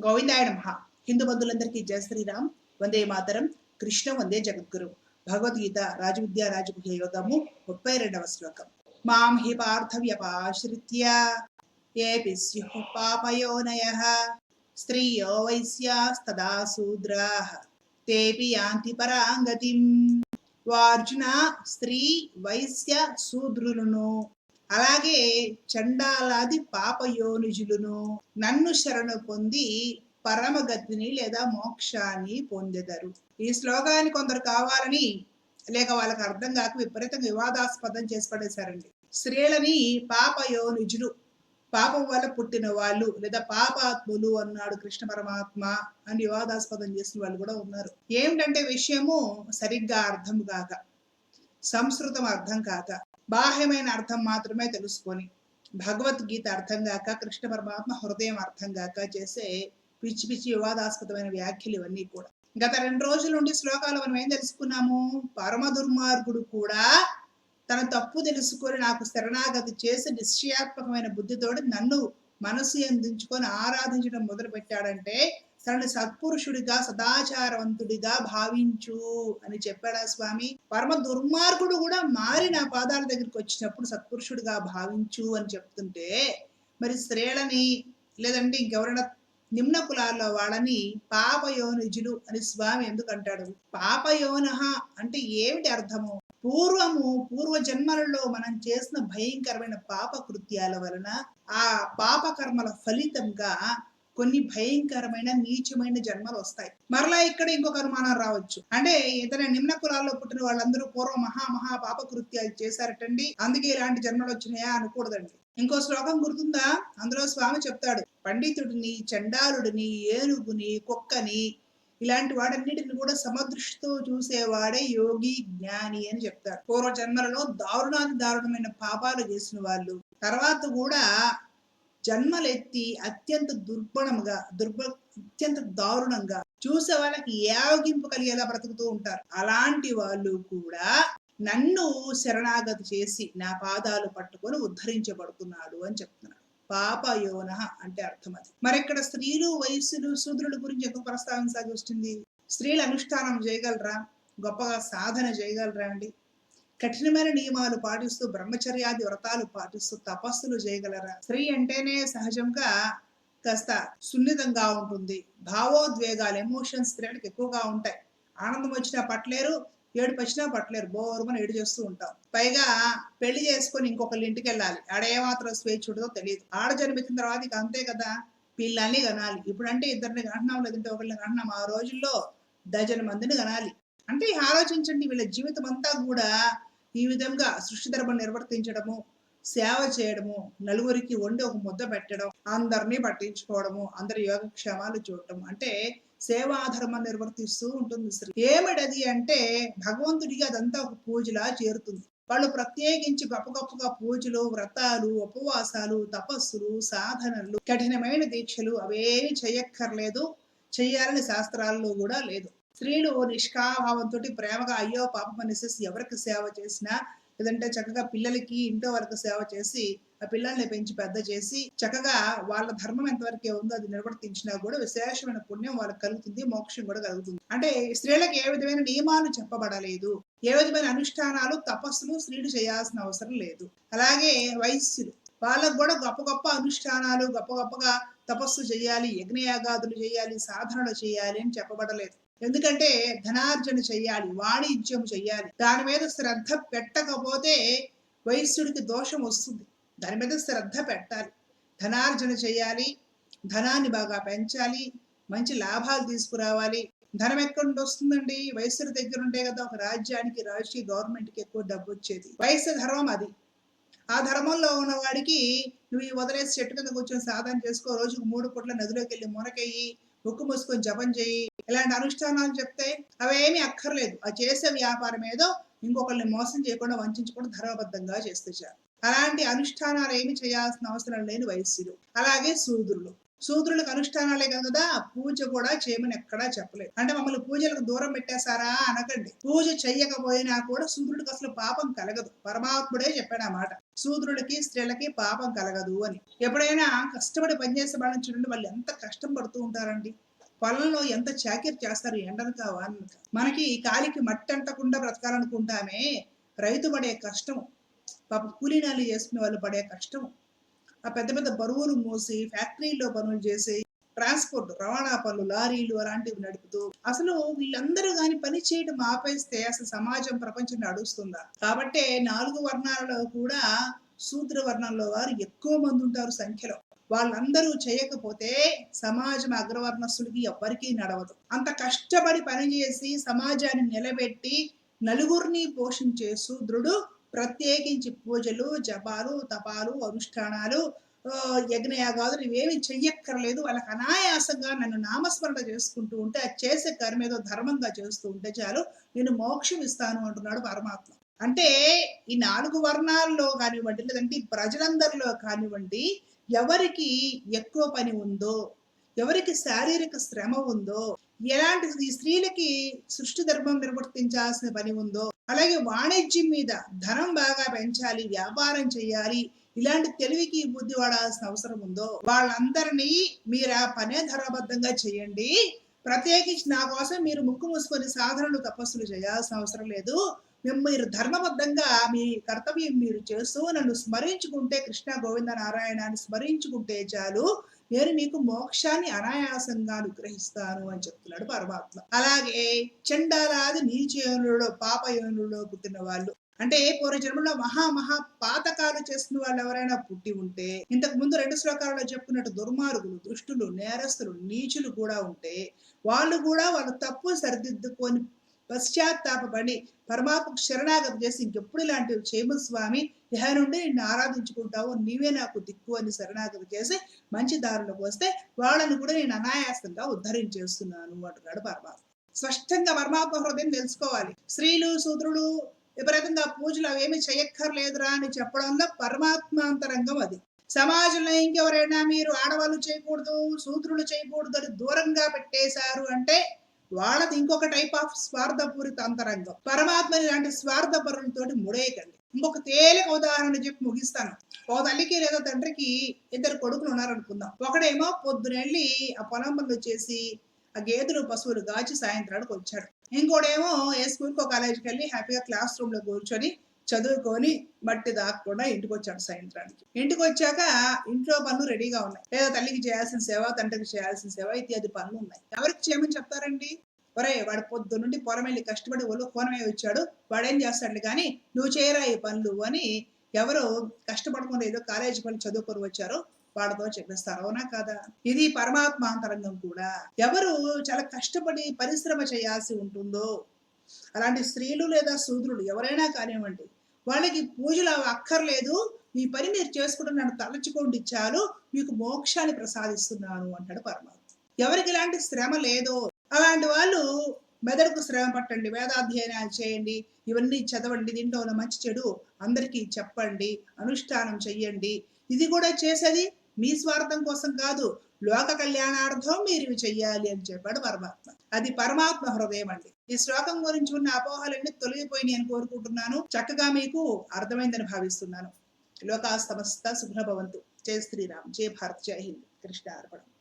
గోవిందాయ నమ. హిందూ బంధువులందరికీ జయ శ్రీరామ్. వందే మాతరం. కృష్ణ వందే జగద్గురు. భగవద్గీత రాజవిద్యా రాజగుహ్య యోగము ముప్పై రెండవ శ్లోకం. మాం హి పార్థ వ్యపాశ్రిత్య. ఏపి స్యుః పాపయోనయ స్త్రియో వైశ్యాస్తదా శూద్రాః. తేపి యాంతి పరాంగతిం. వార్జున స్త్రీ వైశ్య శూద్రులను. అలాగే చండాలాది పాపయోనిజులను నన్ను శరణు పొంది పరమగతిని లేదా మోక్షాన్ని పొందెదరు. ఈ శ్లోకాన్ని కొందరు కావాలని లేక వాళ్ళకి అర్థం కాక విపరీతంగా వివాదాస్పదం చేసి పడేశారండి స్త్రీలని పాపయోనిజులు పాపం వల్ల పుట్టిన వాళ్ళు లేదా పాపాత్ములు అన్నాడు కృష్ణ పరమాత్మ అని వివాదాస్పదం చేసిన వాళ్ళు కూడా ఉన్నారు. ఏమిటంటే విషయము సరిగ్గా అర్థం కాక సంస్కృతం అర్థం కాక బాహ్యమైన అర్థం మాత్రమే తెలుసుకొని భగవద్గీత అర్థం కాక కృష్ణ పరమాత్మ హృదయం అర్థం కాక చేసే పిచ్చి పిచ్చి వివాదాస్పదమైన వ్యాఖ్యలు ఇవన్నీ కూడా. గత రెండు రోజుల నుండి శ్లోకాలు మనం ఏం తెలుసుకున్నాము? పరమ దుర్మార్గుడు కూడా తన తప్పు తెలుసుకొని నాకు శరణాగతి చేసి నిశ్చయాత్మకమైన బుద్ధితోటి నన్ను మనసు అందించుకొని ఆరాధించడం మొదలు పెట్టాడంటే తనని సత్పురుషుడిగా సదాచారవంతుడిగా భావించు అని చెప్పాడా స్వామి. పరమ దుర్మార్గుడు కూడా మారి నా పాదాల దగ్గరికి వచ్చినప్పుడు సత్పురుషుడిగా భావించు అని చెప్తుంటే మరి స్త్రీలని లేదంటే ఇంకెవరైనా నిమ్న కులాల్లో వాళ్ళని పాపయోనిజులు అని స్వామి ఎందుకంటాడు పాపయోన అంటే ఏమిటి అర్థము? పూర్వము పూర్వ జన్మలలో మనం చేసిన భయంకరమైన పాప కృత్యాల వలన ఆ పాప కర్మల ఫలితంగా కొన్ని భయంకరమైన నీచమైన జన్మలు వస్తాయి. మరలా ఇక్కడ ఇంకొక అనుమానం రావచ్చు. అంటే ఇతర నిమ్న కులాల్లో పుట్టిన వాళ్ళందరూ పూర్వ మహా మహా పాప కృత్యాలు చేశారటండి. అందుకే ఇలాంటి జన్మలు వచ్చినాయా అనకూడదండి. ఇంకో శ్లోకం గుర్తుందా? అందులో స్వామి చెప్తాడు పండితుడిని చండాలుడిని ఏనుగుని కుక్కని ఇలాంటి వాడన్నిటిని కూడా సమదృష్టితో చూసేవాడే యోగి జ్ఞాని అని చెప్తారు. పూర్వ జన్మలలో దారుణాది దారుణమైన పాపాలు చేసిన వాళ్ళు. తర్వాత కూడా జన్మలెత్తి అత్యంత దుర్బణముగా దుర్బ అత్యంత దారుణంగా చూసే వాళ్ళకి యావగింపు కలిగేలా బ్రతుకుతూ ఉంటారు. అలాంటి వాళ్ళు కూడా నన్ను శరణాగతి చేసి నా పాదాలు పట్టుకొని ఉద్ధరించబడుతున్నాడు అని చెప్తున్నాడు. పాపయోన అంటే అర్థం అది. మరి ఇక్కడ స్త్రీలు వయస్సులు శూద్రుల గురించి ఎందుకు ప్రస్తావించాల్సి వస్తుంది? స్త్రీలు అనుష్ఠానం చేయగలరా? గొప్పగా సాధన చేయగలరా అండి? కఠినమైన నియమాలు పాటిస్తూ బ్రహ్మచర్యాది వ్రతాలు పాటిస్తూ తపస్సులు చేయగలరా? స్త్రీ అంటేనే సహజంగా కాస్త సున్నితంగా ఉంటుంది. భావోద్వేగాలు ఎమోషన్స్ స్త్రీలకు ఎక్కువగా ఉంటాయి. ఆనందం వచ్చినా పట్టలేరు ఏడు వచ్చినా పట్టలేరు. బోరుమని ఏడు చేస్తూ ఉంటాం. పైగా పెళ్ళి చేసుకొని ఇంకొకళ్ళ ఇంటికి వెళ్ళాలి. ఆడ ఏమాత్రం స్వేచ్ఛ ఉంటుందో తెలియదు. ఆడ జన్మించిన తర్వాత ఇక అంతే కదా. పిల్లల్ని కనాలి. ఇప్పుడంటే ఇద్దరిని కంటున్నాం లేదంటే ఒకళ్ళని కంటున్నాం ఆ రోజుల్లో డజన్ మందిని కనాలి. అంటే ఆలోచించండి వీళ్ళ జీవితం అంతా కూడా ఈ విధంగా సృష్టి ధర్మం నిర్వర్తించడము సేవ చేయడము నలుగురికి వండి ఒక ముద్ద పెట్టడం అందరినీ పట్టించుకోవడము అందరి యోగక్షేమాలు చూడటం. అంటే సేవాధర్మం నిర్వర్తిస్తూ ఉంటుంది స్త్రీ ఏమిటది అంటే భగవంతుడికి అదంతా ఒక పూజలా చేరుతుంది. వాళ్ళు ప్రత్యేకించి గొప్ప గొప్పగా పూజలు వ్రతాలు ఉపవాసాలు తపస్సులు సాధనలు కఠినమైన దీక్షలు అవేమి చేయక్కర్లేదు. చేయాలని శాస్త్రాల్లో కూడా లేదు. స్త్రీలు నిష్కాభావంతో ప్రేమగా అయ్యో పాపం అనేసి ఎవరికి సేవ చేసినా లేదంటే చక్కగా పిల్లలకి ఇంట్లో వరకు సేవ చేసి ఆ పిల్లల్ని పెంచి పెద్ద చేసి చక్కగా వాళ్ళ ధర్మం ఎంతవరకు ఉందో అది నిర్వర్తించినా కూడా విశేషమైన పుణ్యం వాళ్ళకి కలుగుతుంది మోక్షం కూడా కలుగుతుంది. అంటే స్త్రీలకు ఏ విధమైన నియమాలు చెప్పబడలేదు ఏ విధమైన అనుష్ఠానాలు తపస్సులు స్త్రీలు చేయాల్సిన అవసరం లేదు. అలాగే వైశ్యులు వాళ్ళకు కూడా గొప్ప గొప్ప అనుష్ఠానాలు గొప్ప గొప్పగా తపస్సు చేయాలి యజ్ఞయాగాదులు చేయాలి సాధనలు చేయాలి అని చెప్పబడలేదు. ఎందుకంటే ధనార్జన చెయ్యాలి వాణిజ్యం చెయ్యాలి దాని మీద శ్రద్ధ పెట్టకపోతే వైశ్యుడికి దోషం వస్తుంది. దాని మీద శ్రద్ధ పెట్టాలి. ధనార్జన చేయాలి ధనాన్ని బాగా పెంచాలి మంచి లాభాలు తీసుకురావాలి. ధనం ఎక్కడి నుండి వస్తుందండి? వయస్సు దగ్గర ఉంటే కదా ఒక రాజ్యానికి రాజకీయ గవర్నమెంట్కి ఎక్కువ డబ్బు వచ్చేది. వయస్సు ధర్మం అది. ఆ ధర్మంలో ఉన్నవాడికి నువ్వు ఈ వదిలేసి చెట్టు కింద కూర్చొని సాధన చేసుకో రోజుకు మూడు పూట్ల నదిలోకి వెళ్ళి మునకెయ్యి ముక్కు మూసుకొని జపం చేయి. ఇలాంటి అనుష్ఠానాలు చెప్తే అవేమీ అక్కర్లేదు. ఆ చేసే వ్యాపారం ఏదో ఇంకొకరిని మోసం చేయకుండా వంచకుండా ధర్మబద్ధంగా చేస్తారు అలాంటి అనుష్ఠానాలు ఏమి చేయాల్సిన అవసరం లేని వయస్సులు. అలాగే సూదులు. శూద్రులకు అనుష్ఠానాలే కదా పూజ కూడా చేయమని ఎక్కడా చెప్పలేదు. అంటే మమ్మల్ని పూజలకు దూరం పెట్టేశారా అనకండి. పూజ చెయ్యకపోయినా కూడా శూద్రుడికి అసలు పాపం కలగదు. పరమాత్ముడే చెప్పాడు ఆ మాట. శూద్రుడికి స్త్రీలకి పాపం కలగదు అని. ఎప్పుడైనా కష్టపడి పనిచేసే వాళ్ళని చూడండి వాళ్ళు ఎంత కష్టం పడుతూ ఉంటారండి. పొలంలో ఎంత చాకిరి చేస్తారు ఎండనక వానక మనకి కాలికి మట్టి అంటకుండా బ్రతకాలనుకుంటామే. రైతు పడే కష్టం పాప కూలీనాలు చేసుకునే వాళ్ళు పడే కష్టం ఆ పెద్ద పెద్ద బరువులు మోసి ఫ్యాక్టరీలో పనులు చేసి ట్రాన్స్పోర్ట్ రవాణా పనులు లారీలు అలాంటివి నడుపుతూ అసలు వీళ్ళందరూ కానీ పని చేయడం ఆపేస్తే అసలు సమాజం ప్రపంచం నడుస్తుందా? కాబట్టే నాలుగు వర్ణాలలో కూడా శూద్ర వర్ణంలో వారు ఎక్కువ మంది ఉంటారు సంఖ్యలో. వాళ్ళందరూ చేయకపోతే సమాజం అగ్రవర్ణస్తుడికి ఎవ్వరికీ నడవదు. అంత కష్టపడి పనిచేసి సమాజాన్ని నిలబెట్టి నలుగురిని పోషించే శూద్రుడు ప్రత్యేకించి పూజలు జపాలు తపాలు అనుష్ఠానాలు యజ్ఞయాగాదు యజ్ఞయాగాదులు ఇవేమి చెయ్యక్కర్లేదు. వాళ్ళకి అనాయాసంగా నన్ను నామస్మరణ చేసుకుంటూ ఉంటే అది చేసే కర్మ ఏదో ధర్మంగా చేస్తూ ఉంటే చాలు నేను మోక్షం ఇస్తాను అంటున్నాడు పరమాత్మ. అంటే ఈ నాలుగు వర్ణాల్లో కానివ్వండి లేదంటే ప్రజలందరిలో కానివ్వండి ఎవరికి ఎక్కువ పని ఉందో ఎవరికి శారీరక శ్రమ ఉందో ఎలాంటి ఈ స్త్రీలకి సృష్టి ధర్మం నిర్వర్తించాల్సిన పని ఉందో అలాగే వాణిజ్యం మీద ధనం బాగా పెంచాలి వ్యాపారం చేయాలి ఇలాంటి తెలివికి బుద్ధి వాడాల్సిన అవసరం ఉందో వాళ్ళందరినీ మీరు ఆ పనే ధర్మబద్ధంగా చేయండి. ప్రత్యేకించి నా కోసం మీరు ముక్కు మూసుకొని సాధనలు తపస్సులు చేయాల్సిన అవసరం లేదు. మేము మీరు ధర్మబద్ధంగా మీ కర్తవ్యం మీరు చేస్తూ నన్ను స్మరించుకుంటే కృష్ణ గోవింద నారాయణాన్ని స్మరించుకుంటే చాలు. నేను మీకు మోక్షాన్ని అనాయాసంగా అనుగ్రహిస్తాను అని చెప్తున్నాడు పరమాత్మ. అలాగే చండాలాది నీచయోనులో పాపయోనులో పుట్టిన వాళ్ళు. అంటే పూర్వ జన్మలో మహా మహా పాతకాలు చేస్తున్న వాళ్ళు ఎవరైనా పుట్టి ఉంటే ఇంతకు ముందు రెండు శ్లోకాలలో చెప్పుకున్నట్టు దుర్మార్గులు దుష్టులు నేరస్తులు నీచులు కూడా ఉంటే వాళ్ళు కూడా వాళ్ళు తప్పు సరిదిద్దుకొని పశ్చాత్తాపడి పరమాత్మకు శరణాగతి చేసి ఇంకెప్పుడు ఇలాంటివి చేయమని స్వామి. ఇహ నుండి నిన్ను ఆరాధించుకుంటావు. నీవే నాకు దిక్కు అని శరణాగతి చేసి మంచి దారిలోకి వస్తే వాళ్ళని కూడా నేను అనాయాసంగా ఉద్ధరించేస్తున్నాను అంటున్నాడు పరమాత్మ. స్పష్టంగా పరమాత్మ హృదయం తెలుసుకోవాలి. స్త్రీలు శూద్రులు విపరీతంగా పూజలు అవేమి చేయక్కర్లేదురా అని చెప్పడంలో పరమాత్మాంతరంగం అది. సమాజంలో ఇంకెవరైనా మీరు ఆడవాళ్ళు చేయకూడదు శూద్రులు చేయకూడదు అని దూరంగా పెట్టేశారు అంటే వాళ్ళది ఇంకొక టైప్ ఆఫ్ స్వార్థపూరిత అంతరంగం. పరమాత్మ ఇలాంటి స్వార్థపరులతోటి ముడేయకండి. ఇంకొక తేలిక ఉదాహరణ చెప్పి ముగిస్తాను. ఓ తల్లికి లేదా తండ్రికి ఇద్దరు కొడుకులు ఉన్నారనుకుందాం. ఒకడేమో పొద్దునెళ్ళి ఆ పొలం పనులు చేసి ఆ గేదెలు పశువులు గాచి సాయంత్రానికి వచ్చాడు. ఇంకోడేమో ఏ స్కూల్కో కాలేజీకి వెళ్ళి హ్యాపీగా క్లాస్ రూమ్లో కూర్చొని చదువుకొని మట్టి దాక్కుండా ఇంటికి వచ్చాడు సాయంత్రానికి. ఇంటికి వచ్చాక ఇంట్లో పనులు రెడీగా ఉన్నాయి. లేదా తల్లికి చేయాల్సిన సేవ తండ్రికి చేయాల్సిన సేవ ఇత్యాది పనులు ఉన్నాయి. ఎవరికి చేయమని చెప్తారండి? ఒరే వాడు పొద్దు నుండి పొలం వెళ్ళి కష్టపడి ఒళ్ళు కోనమే వచ్చాడు. వాడేం చేస్తాడు కానీ నువ్వు చేయరా ఈ పనులు అని ఎవరు కష్టపడకుండా ఏదో కాలేజీ పనులు చదువుకొని వచ్చారో వాళ్ళతో చెప్పేస్తారు. అవునా కాదా? ఇది పరమాత్మ అంతరంగం కూడా. ఎవరు చాలా కష్టపడి పరిశ్రమ చేయాల్సి ఉంటుందో అలాంటి స్త్రీలు లేదా శూద్రులు ఎవరైనా కానివ్వండి వాళ్ళకి పూజలు అవి అక్కర్లేదు మీ పని మీరు చేసుకుంటే నన్ను తలచుకోండి చాలు మీకు మోక్షాన్ని ప్రసాదిస్తున్నాను అంటాడు పరమాత్మ. ఎవరికి ఇలాంటి శ్రమ లేదో అలాంటి వాళ్ళు మెదడుకు శ్రమ పట్టండి వేదాధ్యయనాలు చేయండి ఇవన్నీ చదవండి దీంట్లో ఉన్న మంచి చెడు అందరికీ చెప్పండి అనుష్ఠానం చెయ్యండి ఇది కూడా చేసేది మీ స్వార్థం కోసం కాదు లోక కళ్యాణార్థం మీరు ఇవి చెయ్యాలి అని చెప్పాడు పరమాత్మ. అది పరమాత్మ హృదయం అండి. ఈ శ్లోకం గురించి ఉన్న అపోహలన్నీ తొలగిపోయినాయి అని కోరుకుంటున్నాను. చక్కగా మీకు అర్థమైందని భావిస్తున్నాను. లోకా సమస్త శుభ్రభవంతు జయ శ్రీరామ్. జయ భారత్. జయ హింద్. కృష్ణ అర్పణం.